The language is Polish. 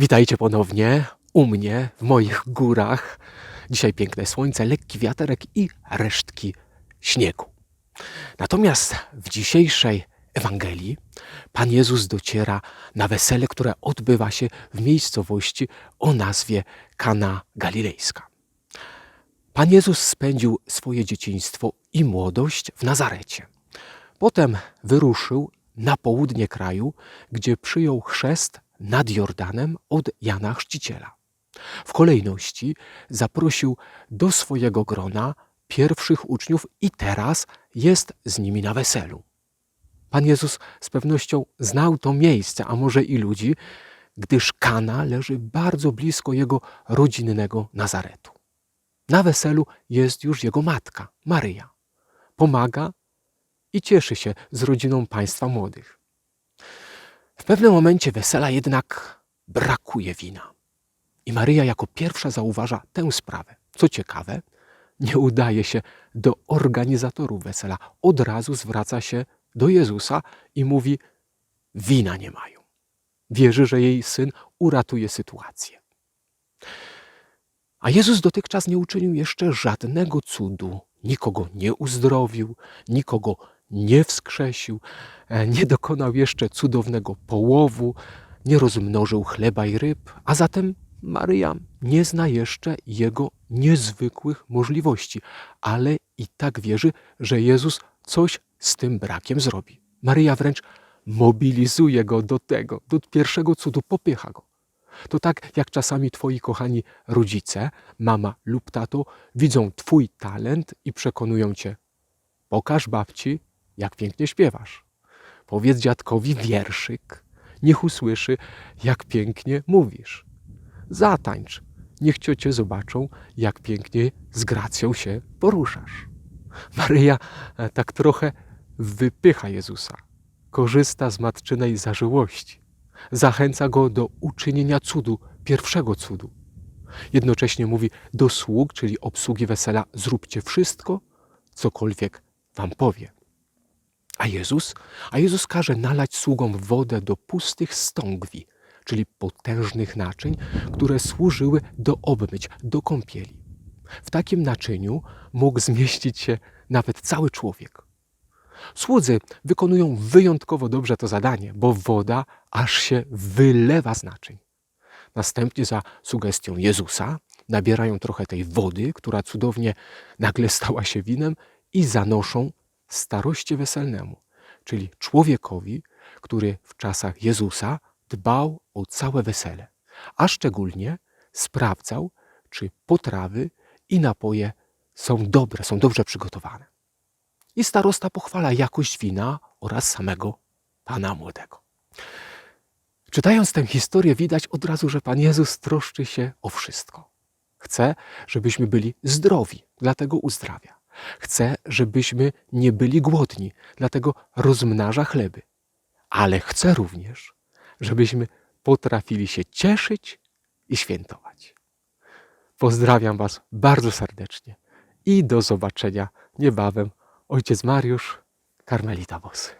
Witajcie ponownie u mnie w moich górach. Dzisiaj piękne słońce, lekki wiaterek i resztki śniegu. Natomiast w dzisiejszej Ewangelii Pan Jezus dociera na wesele, które odbywa się w miejscowości o nazwie Kana Galilejska. Pan Jezus spędził swoje dzieciństwo i młodość w Nazarecie. Potem wyruszył na południe kraju, gdzie przyjął chrzest nad Jordanem od Jana Chrzciciela. W kolejności zaprosił do swojego grona pierwszych uczniów i teraz jest z nimi na weselu. Pan Jezus z pewnością znał to miejsce, a może i ludzi, gdyż Kana leży bardzo blisko jego rodzinnego Nazaretu. Na weselu jest już jego matka, Maryja. Pomaga i cieszy się z rodziną państwa młodych. W pewnym momencie wesela jednak brakuje wina. I Maryja jako pierwsza zauważa tę sprawę. Co ciekawe, nie udaje się do organizatorów wesela. Od razu zwraca się do Jezusa i mówi: Wina nie mają. Wierzy, że jej syn uratuje sytuację. A Jezus dotychczas nie uczynił jeszcze żadnego cudu. Nikogo nie uzdrowił, nikogo nie wskrzesił, e, nie dokonał jeszcze cudownego połowu, nie rozmnożył chleba i ryb, a zatem Maryja nie zna jeszcze jego niezwykłych możliwości, ale i tak wierzy, że Jezus coś z tym brakiem zrobi. Maryja wręcz mobilizuje go do tego, do pierwszego cudu, popycha go. To tak jak czasami twoi kochani rodzice, mama lub tato, widzą twój talent i przekonują cię. Pokaż babci, jak pięknie śpiewasz. Powiedz dziadkowi wierszyk, niech usłyszy, jak pięknie mówisz. Zatańcz, niech ciocie zobaczą, jak pięknie z gracją się poruszasz. Maryja e, tak trochę wypycha Jezusa, korzysta z matczynej zażyłości, zachęca go do uczynienia cudu, pierwszego cudu. Jednocześnie mówi do sług, czyli obsługi wesela, zróbcie wszystko, cokolwiek wam powie. A Jezus? A Jezus każe nalać sługom wodę do pustych stągwi, czyli potężnych naczyń, które służyły do obmyć, do kąpieli. W takim naczyniu mógł zmieścić się nawet cały człowiek. Słudzy wykonują wyjątkowo dobrze to zadanie, bo woda aż się wylewa z naczyń. Następnie za sugestią Jezusa nabierają trochę tej wody, która cudownie nagle stała się winem i zanoszą staroście weselnemu, czyli człowiekowi, który w czasach Jezusa dbał o całe wesele, a szczególnie sprawdzał, czy potrawy i napoje są dobre, są dobrze przygotowane. I starosta pochwala jakość wina oraz samego pana młodego. Czytając tę historię, widać od razu, że Pan Jezus troszczy się o wszystko. Chce, żebyśmy byli zdrowi, dlatego uzdrawia. Chce, żebyśmy nie byli głodni, dlatego rozmnaża chleby. Ale chce również, żebyśmy potrafili się cieszyć i świętować. Pozdrawiam Was bardzo serdecznie i do zobaczenia niebawem. Ojciec Mariusz, Karmelita Bosy.